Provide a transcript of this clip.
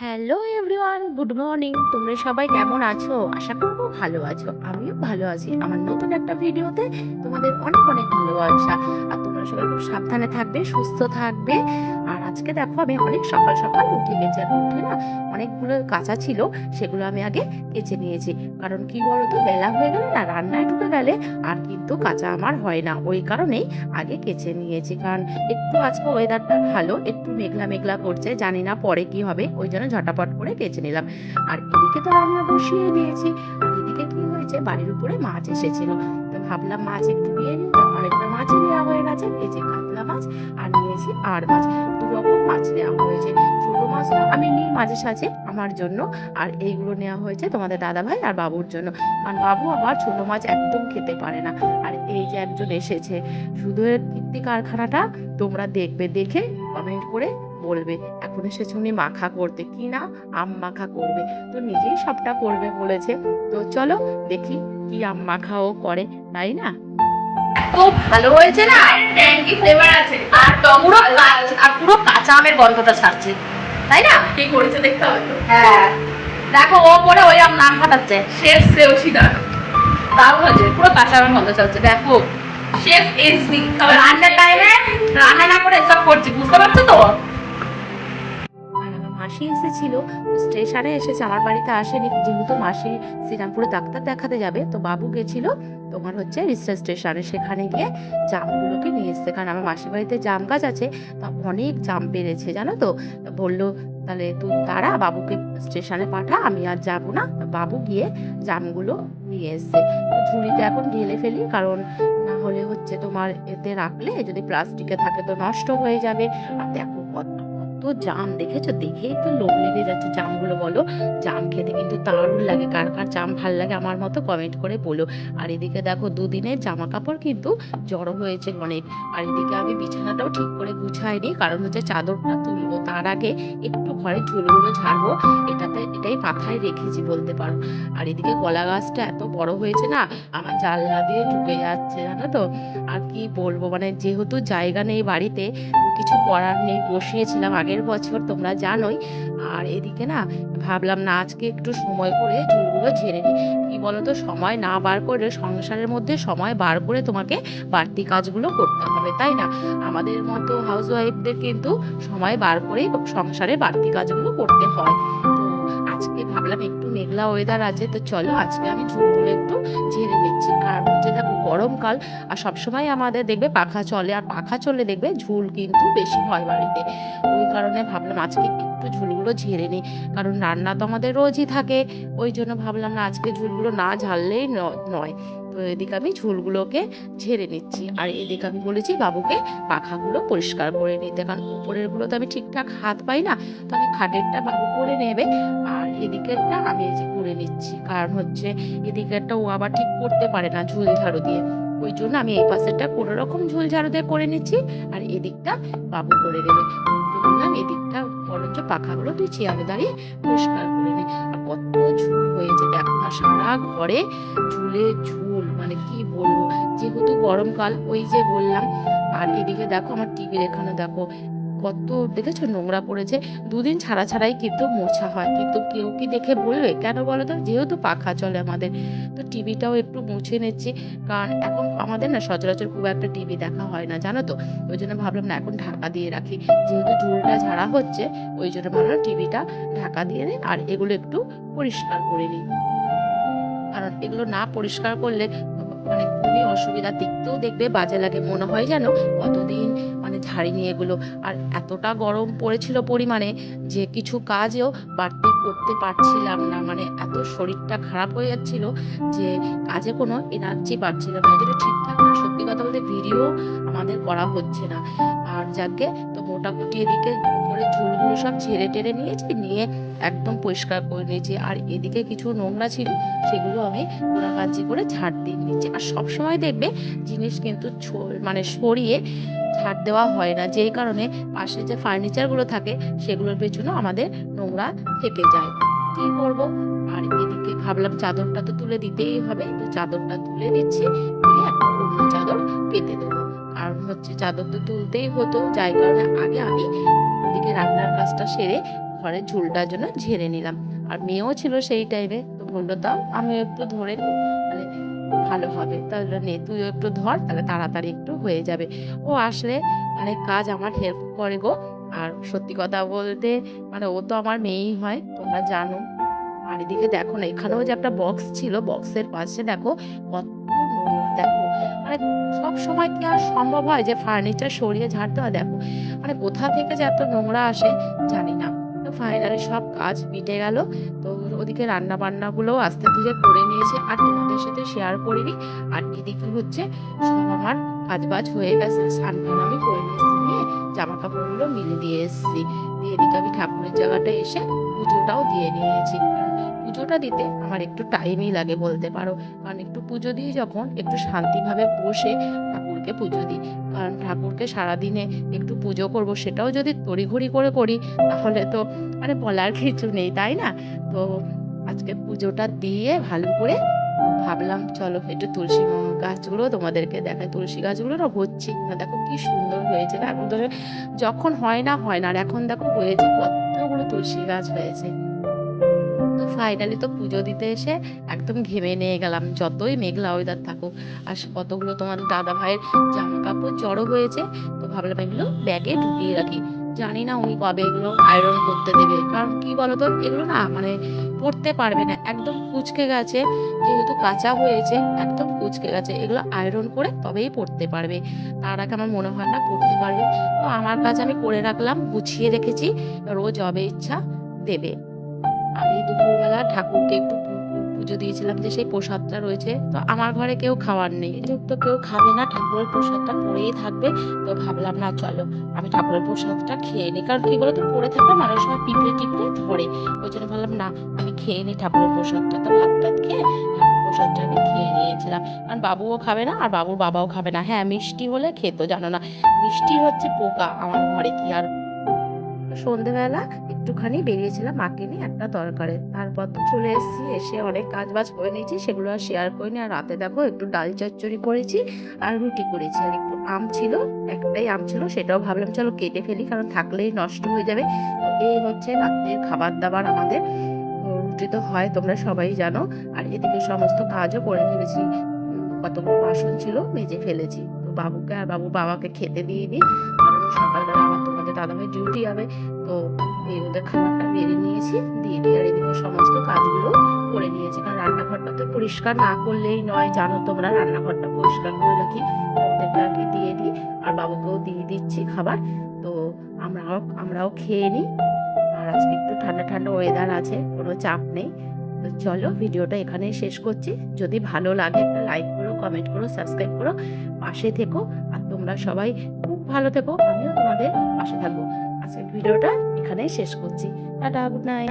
Hello everyone good morning তোমরা সবাই কেমন আছো? আশা করব ভালো আছো। আমিও ভালো আছি। আমার নতুন একটা ভিডিওতে তোমাদের অনেক অনেক ভালোবাসা। আর তোমরা সবাই খুব সাবধানে থাকবে, সুস্থ থাকবে। আর আজকে দেখো, আমি অনেক সকাল সকাল উঠে গেছি আর উঠে না অনেকগুলো কাঁচা ছিল, সেগুলো আমি আগে কেচে নিয়েছি। কারণ কি বলতো, বেলা হয়ে গেলে না রান্নায় ঢুকে গেলে আর কিন্তু কাঁচা আমার হয় না। ওই কারণেই আগে কেচে নিয়েছি। কারণ একটু আজকে ওয়েদারটা ভালো, একটু মেঘলা মেঘলা করছে, জানি না পরে কি হবে। ওই জন্য ঝটাপট করে কেচে নিলাম। আর এদিকে তো রান্না বসিয়ে দিয়েছি। আর এদিকে কি হয়েছে? বাড়ির উপরে মাছ এসেছিল। তো ভাবলাম মাছ একটু নিয়ে নিই। অনেকটা মাছই নেওয়া হয়ে গেছে। এই যে কাতলা মাছ আর নিয়েছি আর মাছ। দু রকম মাছ নেওয়া হয়েছে। ছোট মাছটা আমি নিই মাঝে সাঝে আমার জন্য। আর এইগুলো নেওয়া হয়েছে তোমাদের দাদা ভাই আর বাবুর জন্য। কারণ বাবু আবার ছোট মাছ একদম খেতে পারে না। আর এই যে একজন এসেছে শুধু এর কীর্তি কারখানাটা তোমরা দেখবে, দেখে কমেন্ট করে বলবে এখন এসেছে উনি মাখা করতে কি না আম মাখা করবে? তো নিজেই সবটা করবে বলেছে। তো চলো দেখি কি আম মাখাও করে তাই না? তো ভালো হয়েছে না? ট্যাঙ্কি ফ্লেভার আছে। আর পুরো আর পুরো কাঁচা আমের গন্ধটা ছাড়ছে। তাই না? কি করেছে দেখতে হবে তো। হ্যাঁ। দেখো ও পরে ওই আম নাম ফাটাচ্ছে শেফ সেওসিদা তাও হয়েছে পুরো কাঁচা আমের গন্ধ ছাড়ছে। দেখো শেফ এসডি রান্নার টাইমে রান্না না করে এসব করছি বুঝতে পারছ তো? মাসি এসেছিল স্টেশনে এসেছে, আমার বাড়িতে আসেনি। যেহেতু মাসি শ্রীরামপুরে ডাক্তার দেখাতে যাবে, তো বাবু গেছিল। তোমার হচ্ছে রিসার্চ স্টেশনে সেখানে গিয়ে জামগুলোকে নিয়ে এসছে। কারণ আমার মাসির বাড়িতে জাম গাছ আছে, তা অনেক জাম পেরেছে জানো তো? বলল, তাহলে তুই, তারা বাবুকে স্টেশনে পাঠা, আমি আর যাব না। বাবু গিয়ে জামগুলো নিয়ে এসছে। ঝুড়িতে এখন ঢেলে ফেলি, কারণ না হলে হচ্ছে তোমার এতে রাখলে যদি প্লাস্টিকে থাকে তো নষ্ট হয়ে যাবে। আর দেখো জাম দেখেছ? দেখেই তো লোভ লেগে যাচ্ছে জামগুলো বলো। জাম খেতে কিন্তু দারুণ লাগে। কার কার জাম ভালো লাগে আমার মতো কমেন্ট করে বলো। আর এদিকে দেখো দুদিনের জামা কাপড় কিন্তু জড়ো হয়েছে অনেক। আর এদিকে আমি বিছানাটাও ঠিক করে গুছাইনি। কারণ হচ্ছে চাদরটা তুলবো। তার আগে একটু ঘরে ঝুলগুলো ঝাড়বো। এটাতে, এটাই মাথায় রেখেছি বলতে পারো। আর এদিকে কলা গাছটা এত বড় হয়েছে না, আমার জানলা দিয়ে ঢুকে যাচ্ছে, জানো তো? আর কি বলব? মানে যেহেতু জায়গা নেই বাড়িতে, কিছু করার নেই, বসিয়েছিলাম আগের বছর, তোমরা জানোই। আর এদিকে না, ভাবলাম না আজকে একটু সময় করে চুলগুলো ঝেড়ে নিই। কি বলতো? সময় না বার করে সংসারের মধ্যে সময় বার করে তোমাকে বাড়তি কাজগুলো করতে হবে, তাই না? আমাদের মতো হাউস ওয়াইফদের কিন্তু সময় বার করেই সংসারে বাড়তি কাজগুলো করতে হয়। তো আজকে ভাবলাম একটু মেঘলা ওয়েদার আছে, তো চলো আজকে আমি চুলগুলো একটু গরমকাল আর সবসময় আমাদের দেখবে পাখা চলে, আর পাখা চলে দেখবে ঝুল কিন্তু বেশি হয় বাড়িতে। ওই কারণে ভাবলাম আজকে একটু ঝুলগুলো ঝেড়ে নিই। কারণ রান্না তো আমাদের রোজই থাকে। ওই জন্য ভাবলাম না আজকে ঝুলগুলো না ঝাড়লেই ন- নয়। তো এদিকে আমি ঝুলগুলোকে ঝেড়ে নিচ্ছি। আর এদিকে আমি বলেছি বাবুকে পাখাগুলো পরিষ্কার করে নিতে। কারণ উপরেরগুলো তো আমি ঠিকঠাক হাত পাই না। তো আমি খাটেরটা বাবু করে নেবে। আর এদিকেরটা আমি এই যে করে নিচ্ছি। কারণ হচ্ছে এদিকেরটা ও আবার ঠিক করতে পারে না ঝুল ঝাড়ু দিয়ে। ওই জন্য আমি এই পাশেরটা কোনো রকম ঝুল ঝাড়ু দিয়ে করে নিচ্ছি। আর এদিকটা বাবু করে নেবে। তো বললাম, এদিকটা বরঞ্চ পাখাগুলো তুই চেয়ারে দাঁড়িয়ে পরিষ্কার করে নে। আর কত ঝুল হয়েছে, দেখ না, সারা ঘরে ঝুলে ঝুল মানে কি বলব? যেহেতু গরমকাল, ওই যে বললাম, আর এদিকে দেখো আমার টিভির এখানে দেখো কত দেখেছ? নোংরা পড়েছে। দুদিন ছাড়া ছাড়াই কিন্তু মোছা হয়। কিন্তু কেউ কি দেখে বলবে? কেন বলো তো? যেহেতু পাখা চলে আমাদের। তো টিভিটাও একটু মুছে নিচ্ছি। কারণ এখন আমাদের না সচরাচর খুব একটা টিভি দেখা হয় না, জানো তো? ওই জন্য ভাবলাম না, এখন ঢাকা দিয়ে রাখি। যেহেতু ঝুলটা ঝাড়া হচ্ছে, ওই জন্য ভাবলাম টিভিটা ঢাকা দিয়ে নিই। আর এগুলো একটু পরিষ্কার করে নিই। কারণ এগুলো না পরিষ্কার করলে মানে খুবই অসুবিধা দেখতেও দেখবে, বাজে লাগে মনে হয় যেন। কতদিন মানে ঝাড়িনি এগুলো। আর এতটা গরম পড়েছিল পরিমাণে যে কিছু কাজও বাড়তি করতে পারছিলাম না। মানে এত শরীরটা খারাপ হয়ে যাচ্ছিল যে কাজে কোনো এনার্জি পাচ্ছিলাম না। যেটা ঠিকঠাক না, সত্যি কথা বলতে ভিডিও আমাদের করা হচ্ছে না। আর যাকে তো মোটামুটি এদিকে উপরে চুলগুলো সব ছেড়ে টেড়ে নিয়েছি, নিয়ে একদম পরিষ্কার করে নিয়েছি। আর এদিকে কিছু নোংরা ছিল, সেগুলো আমি কাঞ্চি করে ঝাড় দিয়ে নিচ্ছি। আর সব সময় দেখবে জিনিস কিন্তু মানে সরিয়ে ঝাড় দেওয়া হয় না। যেই কারণে পাশে যে ফার্নিচারগুলো থাকে, সেগুলোর পেছনে আমাদের নোংরা থেকে যায়। কি করব? আর এদিকে ভাবলাম চাদরটা তো তুলে দিতেই হবে। তো চাদরটা তুলে দিচ্ছি। অন্য চাদর পেতে দেবো। কারণ হচ্ছে চাদর তো তুলতেই হতো। যাই কারণে আগে আমি এদিকে রান্নার কাজটা সেরে ঘরের ঝুলটার জন্য ঝেড়ে নিলাম। আর মেয়েও ছিল সেই টাইমে তো বলল, দাও আমি একটু ধরে মানে ভালো হবে। তাহলে নে, তুইও একটু ধর, তাহলে তাড়াতাড়ি একটু হয়ে যাবে। ও আসলে মানে কাজ আমার হেল্প করে গো। আর সত্যি কথা বলতে মানে ও তো আমার মেয়েই হয়, তোমরা জানো। আর এদিকে দেখো না, এখানেও যে একটা বক্স ছিল বক্সের পাশে দেখো কত দেখো। মানে সব সময় কি আর সম্ভব হয় যে ফার্নিচার সরিয়ে ঝাড়তে হয় দেখো মানে কোথা থেকে যে এত নোংরা আসে, জানি না। ফাইনালি সব কাজ মিটে গেল। তো ওদিকে রান্না বান্নাগুলোও আস্তে ধীরে করে নিয়েছে আর তোমাদের সাথে শেয়ার করিনি। আর এদিকে হচ্ছে আমার কাজ বাজ হয়ে গেছে, স্নান আমি করে নিয়েছি, নিয়ে জামা কাপড়গুলো মিলে দিয়ে এসেছি। দিয়ে এদিকে আমি ঠাকুরের জায়গাটা এসে পুজোটাও দিয়ে নিয়েছি। পুজোটা দিতে আমার একটু টাইমই লাগে বলতে পারো। কারণ একটু পুজো দিই যখন একটু শান্তিভাবে বসে ঠাকুরকে পুজো দিই। কারণ ঠাকুরকে সারাদিনে একটু পুজো করব সেটাও যদি তড়িঘড়ি করে করি, তাহলে তো মানে বলার কিছু নেই, তাই না? তো আজকে পুজোটা দিয়ে ভালো করে ভাবলাম, চলো একটু তুলসী গাছগুলো তোমাদেরকে দেখাই। তুলসী গাছগুলো না হচ্ছে না, দেখো কি সুন্দর হয়েছে এখন তো যখন হয় না হয় না। আর এখন দেখো হয়েছে কতগুলো তুলসী গাছ হয়েছে। ফাইনালি তো পুজো দিতে এসে একদম ঘেমে নিয়ে গেলাম, যতই মেঘলা ওয়েদার থাকুক। আর কতগুলো তোমার দাদা ভাইয়ের জামা কাপড় জড়ো হয়েছে, তো ভাবলাম এগুলো ব্যাগে ঢুকিয়ে রাখি। জানি না উনি কবে এগুলো আয়রন করতে দেবে, কারণ কি বলতো, এগুলো না মানে পরতে পারবে না। একদম কুচকে গেছে, যেহেতু কাঁচা হয়েছে, একদম কুচকে গেছে। এগুলো আয়রন করে তবেই পরতে পারবে। তার আগে আমার মনে হয় না পরতে পারবে। তো আমার কাছে আমি করে রাখলাম, গুছিয়ে রেখেছি। রোজ যবে ইচ্ছা দেবে। আমি দুপুরবেলা ঠাকুরকে একটু পুজো দিয়েছিলাম যে সেই প্রসাদটা রয়েছে। তো আমার ঘরে কেউ খাওয়ার নেই। তো কেউ খাবে না, ঠাকুরের প্রসাদটা পড়েই থাকবে। তো ভাবলাম, না, চলো, আমি ঠাকুরের প্রসাদটা খেয়ে নিই। কারণ কি বলতো, পড়ে থাকলে মানুষ সময় পিঁপড়ে টিপড়ে ধরে। ওই জন্য ভাবলাম, না, আমি খেয়ে নিই ঠাকুরের প্রসাদটা। তো ভাত টাত খেয়ে প্রসাদটা আমি খেয়ে নিয়েছিলাম। কারণ বাবুও খাবে না, আর বাবুর বাবাও খাবে না। হ্যাঁ মিষ্টি হলে খেতো, জানো না। মিষ্টি হচ্ছে পোকা, আমার ঘরে কি আর সন্ধেবেলা একটুখানি বেরিয়েছিলাম মাকে নিয়ে একটা দরকারে তারপর তো চলে এসেছি এসে অনেক কাজ বাজ করে নিয়েছি সেগুলো আর শেয়ার করিনি। আর রাতে দেখো একটু ডাল চচ্চড়ি করেছি আর রুটি করেছি। আর একটু আম ছিল একটাই আম ছিল সেটাও ভাবলাম চলো কেটে ফেলি কারণ থাকলেই নষ্ট হয়ে যাবে। এই হচ্ছে রাত্রের খাবার দাবার আমাদের রুটি তো হয় তোমরা সবাই জানো। আর এদিকে সমস্ত কাজও করে উম, কতগুলো বাসন ছিল মেজে ফেলেছি। তো বাবুকে আর বাবু বাবাকে খেতে দিয়ে দিই সকালবেলা আবার তোমাদের দাদাভাই ডিউটি হবে তো এই ওদের খাবারটা বেড়ে নিয়েছি, দিয়ে দিয়ে আর সমস্ত কাজগুলো করে নিয়েছি। কারণ রান্নাঘরটা তো পরিষ্কার না করলেই নয়, জানো তোমরা রান্নাঘরটা পরিষ্কার করে রাখি আর দিয়ে দিই, আর বাবুকেও দিয়ে দিচ্ছি খাবার। তো আমরাও আমরাও খেয়ে নিই। আর আজকে একটু ঠান্ডা ঠান্ডা ওয়েদার আছে, কোনো চাপ নেই। তো চলো ভিডিওটা এখানেই শেষ করছি। যদি ভালো লাগে লাইক করো কমেন্ট করো সাবস্ক্রাইব করো, পাশে থেকো। আর তোমরা সবাই ভালো থেকো আমিও তোমাদের পাশে থাকব। আজকের ভিডিওটা এখানেই শেষ করছি। Tata good night